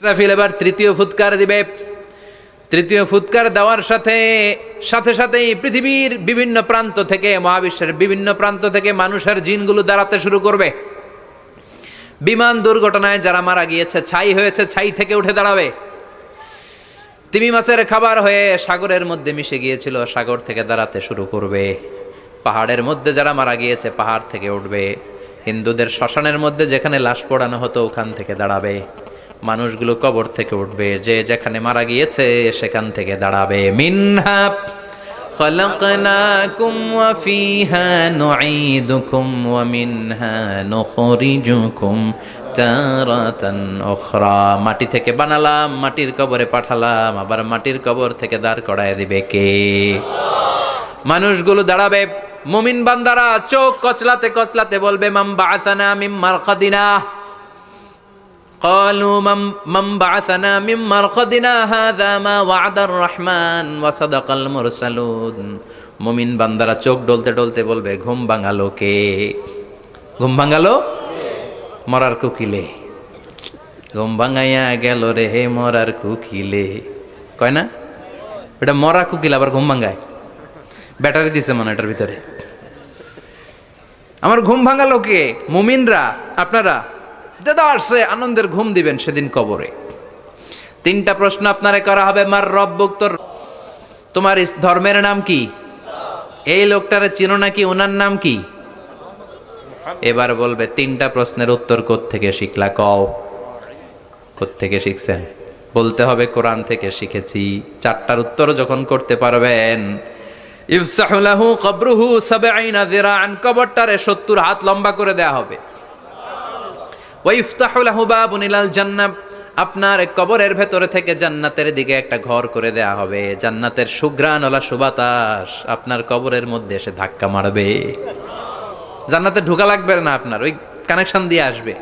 ইসরাফিল এবার তৃতীয় ফুৎকার দিবে। তৃতীয় ফুৎকার দেওয়ার সাথে সাথে সাথেই পৃথিবীর বিভিন্ন প্রান্ত থেকে, মহাবিশ্বের বিভিন্ন প্রান্ত থেকে মানুষের জিনগুলো দাঁড়াতে শুরু করবে। বিমান দুর্ঘটনায় যারা মারা গিয়েছে, ছাই হয়েছে, ছাই থেকে উঠে দাঁড়াবে। তিমি মাছের খাবার হয়ে সাগরের মধ্যে মিশে গিয়েছিল, সাগর থেকে দাঁড়াতে শুরু করবে। পাহাড়ের মধ্যে যারা মারা গিয়েছে, পাহাড় থেকে উঠবে। হিন্দুদের শ্মশানের মধ্যে যেখানে লাশ পোড়ানো হতো, ওখান থেকে দাঁড়াবে। মানুষগুলো কবর থেকে উঠবে যে যেখানে মারা গিয়েছে সেখান থেকে দাঁড়াবে মিনহা خلقناكم وفيها نعيدكم ومنها نخرجكم তারাতান উখরা মাটি থেকে বানালাম মাটির কবরে পাঠালাম আবার মাটির কবর থেকে দাঁড় করায় দিবে কে মানুষগুলো দাঁড়াবে মুমিন বান্দারা চোখ কচলাতে কচলাতে বলবে মাম বাআসানা মিম মারকাদিনা قالوا من من بعثنا من مرقدنا هذا ما وعد الرحمن وصدق المرسلون মুমিন বান্দারা চোখ ডলতে ডলতে বলবে ঘুম ভাঙালো কে ঘুম ভাঙালো মরার কুকিলে ঘুম ভাঙাইয়া গেল রে হে মরার কুকিলে কয় না এটা মরা কুকিল আবার ঘুম ভাঙায় ব্যাটারি দিছে মনে হয় এটার ভিতরে আমার ঘুম ভাঙালো কে মুমিনরা আপনারা দাদা আসছে, আনন্দের ঘুম দিবেন সেদিন কবরে। তিনটা প্রশ্ন আপনারে করা হবে, মার রব্বুক তোর, তোমার ধর্মের নাম কি? এই লোকটারে চিনো নাকি ওনার নাম কি? এবার বলবে, তিনটা প্রশ্নের উত্তর থেকে শিখলা? কও। থেকে শিখছেন? বলতে হবে, কোরআন থেকে শিখেছি। চারটার উত্তর যখন করতে পারবেন ইফসাহুলাহু কবরুহু সাবঈনা যিরাআন, কবরটারে 70 হাত লম্বা করে দেয়া হবে। আপনার কবরের ভেতরে থেকে জান্নাতের দিকে একটা ঘর করে দেয়া হবে। জান্নাতের সুঘ্রাণ ওলা সুবাতাস আপনার কবরের মধ্যে এসে ধাক্কা মারবে। জান্নাতে ঢোকা লাগবে না আপনার ওই কানেকশন দিয়ে আসবে।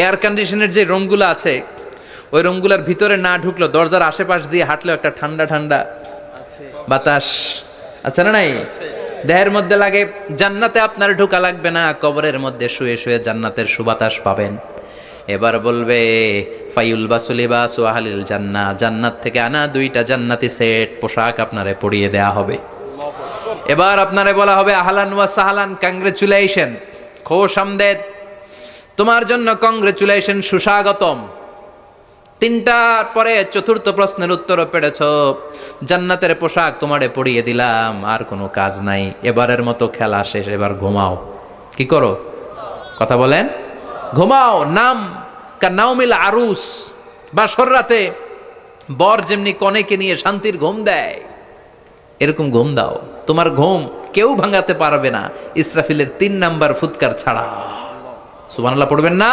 এয়ার কন্ডিশনের যে রুমগুলো আছে ওই রুমগুলোর ভিতরে না ঢুকলো দরজার আশেপাশ দিয়ে হাঁটলেও একটা ঠান্ডা ঠান্ডা বাতাস। আচ্ছা না নাই? দেহের মধ্যে লাগে, জান্নাতে আপনার ঢোকা লাগবে না, কবরের মধ্যে শুয়ে শুয়ে জান্নাতের সুবাতাস পাবেন। এবার বলবে, ফাইউল বাসুলি বা সোহালিল জান্না, জান্নাত থেকে আনা দুইটা জান্নাতি সেট, পোশাক আপনারে পরিয়ে দেয়া হবে। এবার আপনারে বলা হবে, আহলান ওয়া সাহালান কংগ্রেচুলেশন খোশ আমদেদ। তোমার জন্য কংগ্রেচুলেশন সুস্বাগতম। তিনটার পরে চতুর্থ প্রশ্নের উত্তরও পেরেছ। জান্নাতের পোশাক তোমারে পরিয়ে দিলাম, আর কোনো কাজ নাই। এবারের মতো খেলা শেষ, এবার ঘুমাও। কি করো? কথা বলেন? ঘুমাও। নাম নাওমিল আরুস। বা রাতে বর যেমনি কনেকে নিয়ে শান্তির ঘুম দেয়, এরকম ঘুম দাও। তোমার ঘুম কেউ ভাঙাতে পারবে না। ইসরাফিলের তিন নাম্বার ফুৎকার ছাড়া। সুবহানাল্লাহ, পড়বেন না?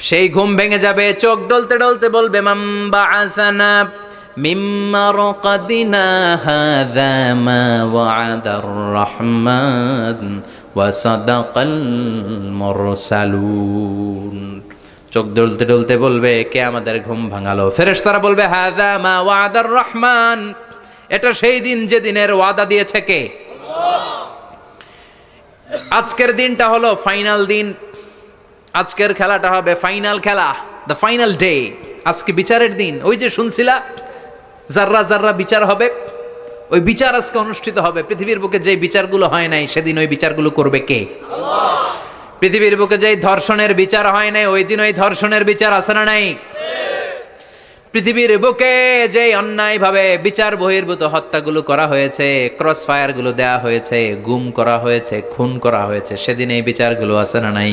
সেই ঘুম ভেঙে যাবে, চোখ ডলতে ডলতে বলবে মাম্বা আসানা মিম্মারকাদিনা হাযা মা ওয়াদার রহমান ওয়া সাদাকাল চোখ ডলতে ডলতে বলবে, কে আমাদের ঘুম ভাঙালো? ফেরেশতারা বলবে, হাযা মা ওয়াদার রহমান। এটা সেই দিন যে দিনের ওয়াদা দিয়েছে কে? আজকের দিনটা হলো ফাইনাল দিন। আজকের খেলাটা হবে ফাইনাল খেলা দ্য ফাইনাল ডে আজকে বিচারের দিন। ওই যে শুনছিলা জাররা জাররা বিচার হবে, ওই বিচার আজকে অনুষ্ঠিত হবে। পৃথিবীর বুকে যে বিচারগুলো হয় নাই, সেদিন ওই বিচারগুলো করবে কে? পৃথিবীর বুকে যে ধর্ষণের বিচার হয় নাই, ওই দিন ওই ধর্ষণের বিচার আছে না নাই? পৃথিবীর বুকে যে অন্যায় ভাবে বিচার বহির্ভূত হত্যাগুলো করা হয়েছে ক্রস ফায়ারগুলো দেওয়া হয়েছে, গুম করা হয়েছে, খুন করা হয়েছে, সেদিন এই বিচারগুলো আছে না নাই?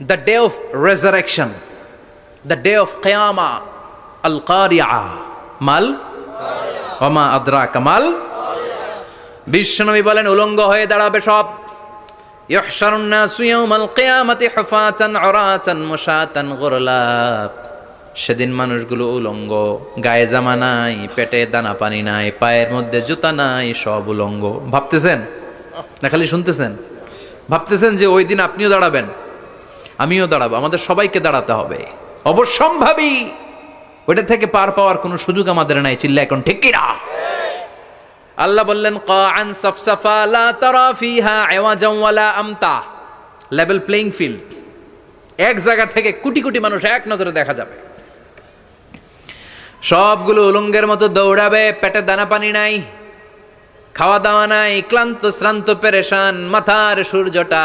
The day of resurrection the day of কেয়ামা আল কারিয়া মাল অমা আদ্রা কামাল বিশ্বনবী বলেন উলঙ্গ হয়ে দাঁড়াবে সব সেদিন মানুষগুলো উলঙ্গ গায়ে জামা নাই পেটে দানা পানি নাই পায়ের মধ্যে জুতা নাই সব উলঙ্গ ভাবতেছেন না খালি শুনতেছেন ভাবতেছেন যে ওই দিন আপনিও দাঁড়াবেন আমিও দাঁড়াবো, আমাদের সবাইকে দাঁড়াতে হবে। অবশ্যম্ভাবী। ওইটা থেকে পার পাওয়ার কোনো সুযোগ আমাদের নাই চিল্লা এখন ঠিক কিনা? আল্লাহ বললেন, কাআন সাফসাফা লা তারা ফিহা আওয়াজাম ওয়ালা আমতা। লেভেল প্লেইং ফিল্ড এক জায়গা থেকে কোটি কোটি মানুষ এক নজরে দেখা যাবে। সবগুলো উলঙ্গের মতো দৌড়াবে, পেটে দানা পানি নাই, খাওয়া দাওয়া নাই, ক্লান্ত শ্রান্ত, পেরেশান, মাথার সূর্যটা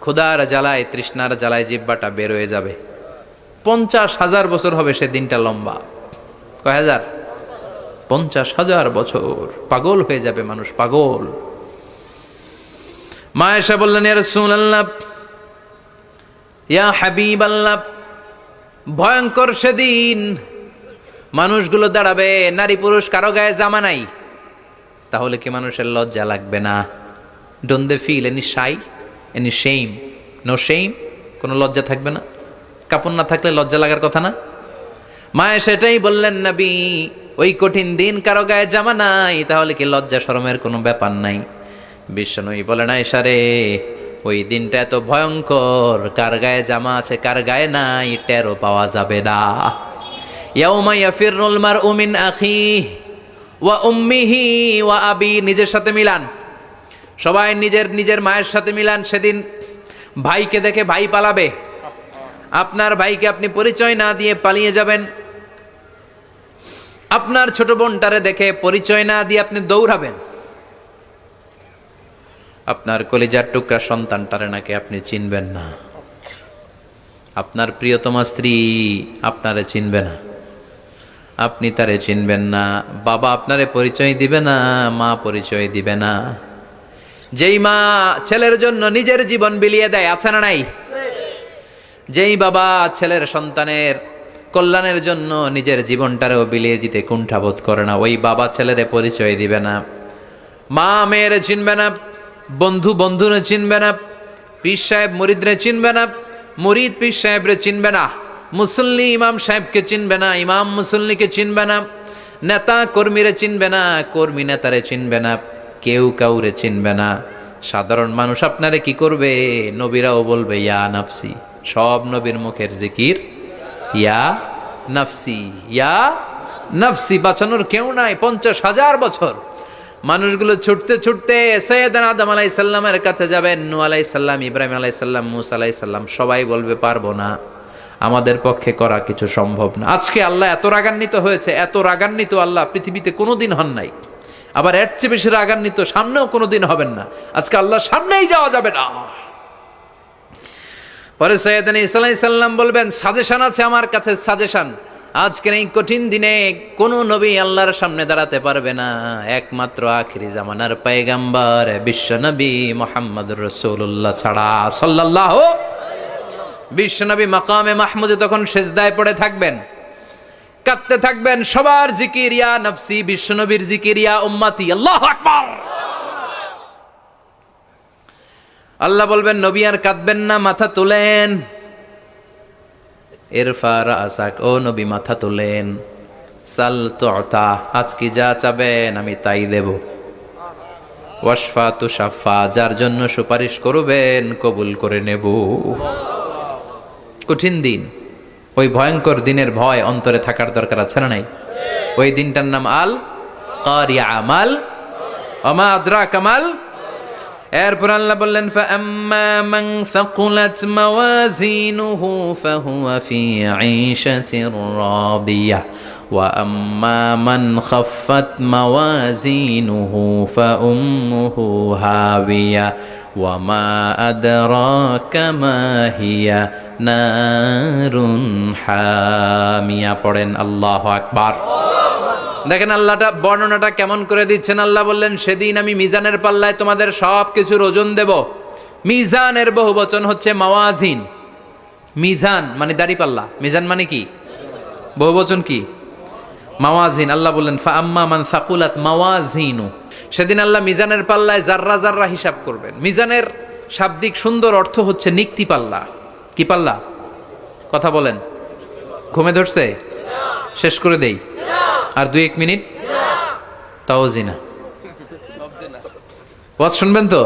ক্ষুধার জ্বালায়, তৃষ্ণার জ্বালায় জিব্বাটা বের হয়ে যাবে। পঞ্চাশ হাজার বছর হবে সে দিনটা লম্বা। কয় হাজার? পঞ্চাশ হাজার বছর। পাগল হয়ে যাবে মানুষ, পাগল। মা এসে বললেন, ইয়া রাসূলুল্লাহ, ইয়া হাবিব আল্লাহ ভয়ঙ্কর সেদিন মানুষগুলো দাঁড়াবে, নারী পুরুষ কারও গায়ে জামা নাই। তাহলে কি মানুষের লজ্জা লাগবে না? Don't they feel any shy any shame no shame কোনো লজ্জা থাকবে না। কাপড় না থাকলে লজ্জা লাগার কথা না। মায়ে সেটাই বললেন, নবী, ওই কঠিন দিন কারও গায়ে জামা নাই, তাহলে কি লজ্জা শরমের কোনো ব্যাপার নাই? বিশ্বনবী বলে না ইশারে ওই দিনটা এত ভয়ঙ্কর। কার গায়ে জামা আছে, কার গায়ে নাই টেরো পাওয়া যাবে না। নিজের সাথে মিলান। সবাই নিজের নিজের মায়ের সাথে মিলান, সেদিন ভাইকে দেখে ভাই পালাবে। আপনার ভাইকে আপনি পরিচয় না দিয়ে পালিয়ে যাবেন। আপনার ছোট বোনটারে দেখে পরিচয় না দিয়ে আপনি দৌড়াবেন। আপনার কলিজার টুকরা সন্তানটারে নাকি আপনি চিনবেন না। আপনার প্রিয়তমা স্ত্রী আপনারে চিনবে না। আপনি তারে চিনবেন না। বাবা আপনারে পরিচয় দিবে না, মা পরিচয় দিবে না। যেই মা ছেলের জন্য নিজের জীবন বিলিয়ে দেয়, আছে না নাই? যেই বাবা ছেলের সন্তানের কল্যাণের জন্য নিজের জীবনটারেও বিলিয়ে দিতে কুণ্ঠাবোধ করে না, ওই বাবা ছেলেরে পরিচয় দিবে না। মা মেয়েরে চিনবে না, বন্ধু বন্ধুরে চিনবে না, পীর সাহেব মুরিদরে চিনবে না, মুরিদ পীর সাহেবরে চিনবে না, মুসল্লি ইমাম সাহেবকে চিনবে না, ইমাম মুসল্লিকে চিনবে না, নেতা কর্মীরে চিনবে না, কর্মী নেতারে চিনবে না। কেউ কাউরে চিনবে না। সাধারণ মানুষ আপনারে কি করবে? নবীরাও বলবে, ইয়া নাফসি। সব নবীর মুখের জিকির, ইয়া নাফসি। ইয়া নাফসি। বাঁচানোর কেউ নাই, পঞ্চাশ হাজার বছর। মানুষগুলো ছুটতে ছুটতে সৈয়দান আদম আলাই সাল্লামের কাছে যাবেন নু আলাই সাল্লাম ইব্রাহিম আলাই সাল্লাম মুসা আলাই সাল্লাম সবাই বলবে, পারব না। আমাদের পক্ষে করা কিছু সম্ভব না। আজকে আল্লাহ এত রাগান্বিত হয়েছে, এত রাগান্বিত আল্লাহ পৃথিবীতে কোনোদিন হন নাই। আবার এর চেয়ে বেশি রাগান্বিত সামনেও কোনো দিন হবেন না। আজকে আল্লাহ সামনেই যাওয়া যাবে না। পরে সৈয়দান ইসালাই সাল্লাম বলবেন সাজেশন আছে আমার কাছে সাজেশন আজকের এই কঠিন দিনে কোন নবী আল্লাহর সামনে দাঁড়াতে পারবে না। একমাত্র আখিরি জামানার পায়গাম্বার বিশ্ব নবী মোহাম্মদ রসুল্লাহ ছাড়া সাল্লাহ বিশ্বনবী মাকামে মাহমুদে তখন সেজদায় পড়ে থাকবেন। কাঁদতে থাকবেন, সবার জিকির, ইয়া নফসি, বিশ্বনবীর জিকির, ইয়া উম্মাতি, আল্লাহ আকবার। আল্লাহ বলবেন, নবী আর কাঁদবেন না, মাথা তোলেন। এরফার আসাক, ও নবী, মাথা তোলেন। সাল তোতা আজকে যা চাবেন, আমি তাই দেব। ওয়াসফা তুষাফা যার জন্য সুপারিশ করবেন, কবুল করে নেব। কঠিন দিন। ওই ভয়ঙ্কর দিনের ভয় অন্তরে থাকার দরকার আছে না নাই ওই দিনটার নাম আল কারিয়া আমাল অমা আদ্রা কামাল এরপর আল্লাহ বললেন فأما من ثقلت موازينه فهو في عيشة راضية وأما من خفت موازينه فأمه هاوية وما أدراك ما هي নারুন হামিয়া পড়েন আল্লাহ আকবার। দেখেন আল্লাহটা বর্ণনাটা কেমন করে দিচ্ছেন? আল্লাহ বললেন, সেদিন আমি মিজানের পাল্লায় তোমাদের সব কিছুর ওজন দেব। মিজানের বহু বচন হচ্ছে মাওয়াজিন। মিজান মানে দাড়ি পাল্লা মিজান মানে কি? বহু বচন কি? মাওয়াজিন। আল্লাহ বললেন, ফা আম্মা মান সাকুলাত মাওয়াজিনু। সেদিন আল্লাহ মিজানের পাল্লায় জাররা জাররা হিসাব করবেন। মিজানের শাব্দিক সুন্দর অর্থ হচ্ছে নিক্তি পাল্লা। কি পাল্লা কথা বলেন। ঘুমে ধরছে? শেষ করে দেই। আর দুই এক মিনিট? তাও জিনা। ওয়াজ শুনবেন তো?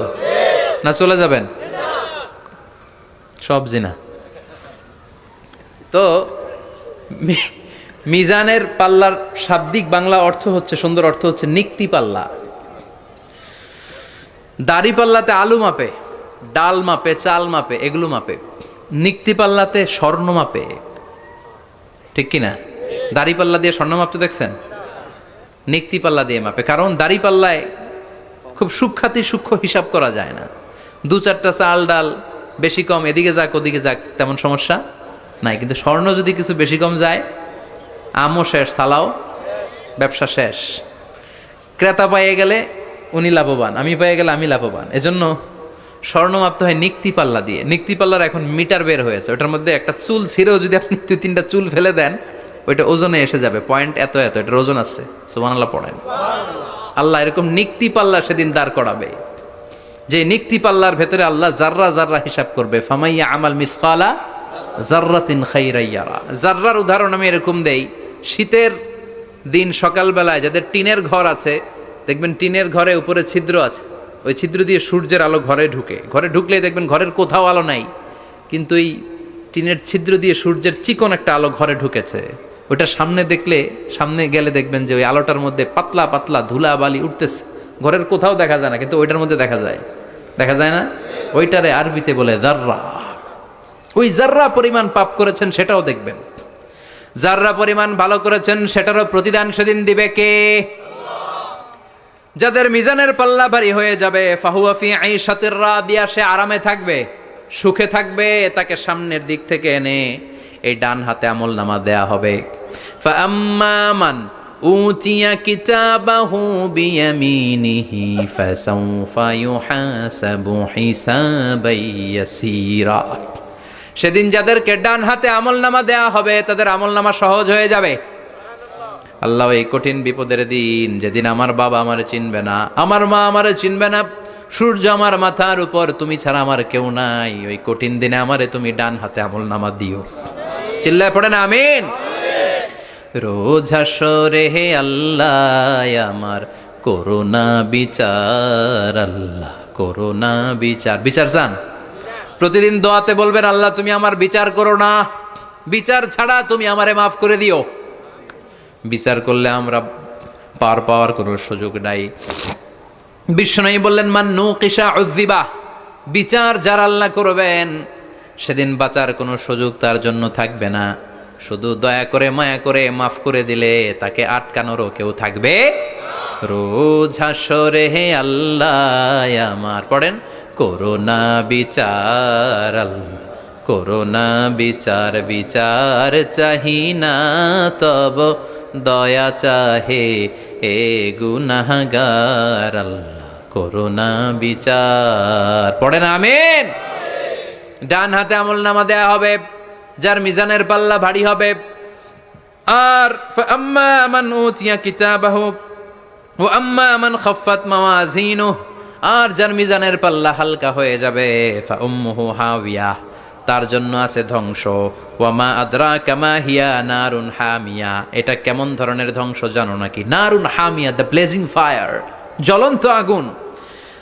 না চলে যাবেন? সব জিনা। তো মিজানের পাল্লার শাব্দিক বাংলা অর্থ হচ্ছে, সুন্দর অর্থ হচ্ছে নিক্তি পাল্লা। দাড়ি পাল্লাতে আলু মাপে, ডাল মাপে, চাল মাপে, এগুলো মাপে। নিক্তি পাল্লাতে স্বর্ণ মাপে ঠিক কি না দাড়ি পাল্লা দিয়ে স্বর্ণ মাপতে দেখছেন? নিক্তি পাল্লা দিয়ে মাপে। কারণ দাড়ি পাল্লায় খুব সুখ্যাতি, সূক্ষ্ম হিসাব করা যায় না। দু চারটা চাল ডাল বেশি কম, এদিকে যাক, ওদিকে যাক, তেমন সমস্যা নাই। কিন্তু স্বর্ণ যদি কিছু বেশি কম যায়, আমও শেষ সালাও ব্যবসা শেষ। ক্রেতা পাইয়ে গেলে উনি লাভবান, আমি পাইয়ে গেলে আমি লাভবান। এজন্য স্বর্ণ মাপতে হয় নিক্তি পাল্লা দিয়ে। নিক্তি পাল্লার এখন মিটার বের হয়েছে। ওটার মধ্যে একটা চুল ছিঁড়েও যদি আপনি দুই, তিনটা চুল ফেলে দেন, ওইটা ওজনে এসে যাবে। পয়েন্ট এত এত, এটার ওজন আছে। সুমান আল্লাহ পড়েন। আল্লাহ এরকম নিক্তি পাল্লা সেদিন দাঁড় করাবে। যে নিক্তি পাল্লার ভেতরে আল্লাহ জাররা জাররা হিসাব করবে, ফামাইয়া আমাল মিসকালা জাররাতিন খাইরাইয়ারা জাররার উদাহরণ আমি এরকম দেই, শীতের দিন সকালবেলায় যাদের টিনের ঘর আছে, দেখবেন টিনের ঘরে উপরে ছিদ্র আছে। ওই ছিদ্র দিয়ে সূর্যের আলো ঘরে ঢুকে। ঘরে ঢুকলেই দেখবেন ঘরের কোথাও আলো নাই। কিন্তু এই টিনের ছিদ্র দিয়ে সূর্যের চিকন একটা আলো ঘরে ঢুকেছে। ওটা সামনে দেখলে, সামনে গেলে দেখবেন যে ওই আলোটার মধ্যে পাতলা পাতলা ধুলা বালি উঠতেছে। ঘরের কোথাও দেখা যায় না, কিন্তু ওইটার মধ্যে দেখা যায়। দেখা যায় না? ওইটারে আরবিতে বলে জাররা। ওই জাররা পরিমাণ পাপ করেছেন সেটাও দেখবেন। জাররা পরিমাণ ভালো করেছেন, সেটারও প্রতিদান সেদিন দিবে কে? যাদের মিজানের পাল্লা ভারী হয়ে যাবে ফাহুয়াফি আইসাতের দিয়া সে আরামে থাকবে, সুখে থাকবে, তাকে সামনের দিক থেকে এনে এই ডান হাতে আমল নামা দেয়া হবে। ফাম্মান উতিয়া কিতাবাহু বিয়ামিনিহি, ফাসাউফা ইউহাসাবু হিসাবাই ইয়াসীরা। সেদিন যাদেরকে ডান হাতে আমল নামা দেয়া হবে, তাদের আমল নামা সহজ হয়ে যাবে। আল্লাহ এই কঠিন বিপদের দিন যেদিন আমার বাবা আমার চিনবে না, আমার মা আমার চিনবে না, সূর্য আমার মাথার উপর, তুমি ছাড়া আমার কেউ নাই। ওই কঠিন দিনে আমারে তুমি ডান হাতে আমল নামা দিও। চিল্লায় পড়ে না, আমিন? রোজ হাসরে হে আল্লাহ, আমার করোনা বিচার, আল্লাহ করোনা বিচার। বিচার চান? প্রতিদিন দোয়াতে বলবেন, আল্লাহ তুমি আমার বিচার করো না। বিচার ছাড়া তুমি আমারে মাফ করে দিও। বিচার করলে আমরা পার পাওয়ার কোনো সুযোগ নাই। বিষ্ণু বললেন, মান নু কিসা উদ্দিবা বিচার যার আল্লাহ করবেন, সেদিন বাঁচার কোনো সুযোগ তার জন্য থাকবে না। শুধু দয়া করে, মায়া করে মাফ করে দিলে তাকে আটকানোরও কেউ থাকবে? রোজ হাসরে হে আল্লাহ, আমার পড়েন, করোনা বিচার করোনা বিচার বিচার চাহি না তব দয়া চাহে এ গুনাহগার, আল্লাহ করোনা বিচার। পড়ে না, আমিন? ডান হাতে আমল নামা দেয়া হবে, যার মিজানের পাল্লা ভারী হবে। আর আম্মা মান উতিয়া কিতাবাহু ও আম্মা মান খাফাত মাওয়াজিনু আর যার মিজানের পাল্লা হালকা হয়ে যাবে, ফা উম্মুহু হাওিয়া। তার জন্য আছে ধ্বংস। ওয়ামা আদ্রা কামা হিয়া নারুন হামিয়া। এটা কেমন ধরনের ধ্বংস জানো নাকি? নারুন হামিয়া, দ্য ব্লেজিং ফায়ার, জ্বলন্ত আগুন।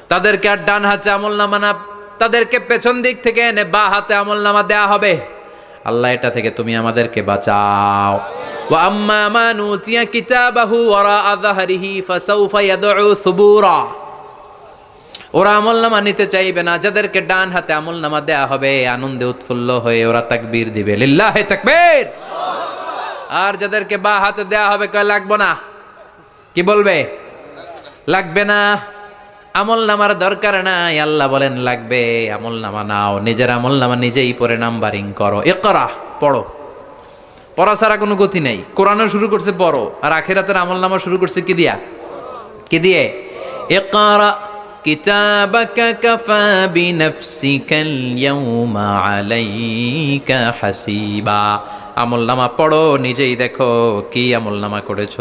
তাদেরকে আর ডান হাতে আমল নামা না, তাদেরকে পেছন দিক থেকে এনে বা হাতে আমল নামা দেয়া হবে। আল্লাহ এটা থেকে তুমি আমাদেরকে বাঁচাও। ওয়া আম্মা মান উতিয়া কিতাবাহু ওয়ারা আযহারিহি, ফাসাউফা ইয়াদউ সুবুরা। ওরা আমল নামা নিতে চাইবে না, যাদেরকে ডান হাতে আমল নামা দেয়া হবে, আনন্দে উৎফুল্ল হয়ে ওরা তাকবীর দিবে। লিল্লাহে তাকবীর! আর যাদেরকে বা হাতে দেয়া হবে, কয়, লাগবো না। কি বলবে? লাগবে না। আমল নামার দরকার নাই, আল্লাহ বলেন, লাগবে। আমল নামা নাও, নিজের আমল নামা নিজেই পরে নাম্বারিং করো। এ করা পড়ো। পড়া ছাড়া কোনো গতি নেই। কোরআনও শুরু করছে, পড়ো। আর আখেরাতের আমল নামা শুরু করছে কি দিয়া? কি দিয়ে? ইকরা। কিতাবাকা কাফা বিনাফসিকাল ইয়াউমা আলাইকা হাসিবা। আমল নামা পড়ো, নিজেই দেখো কি আমল নামা করেছ।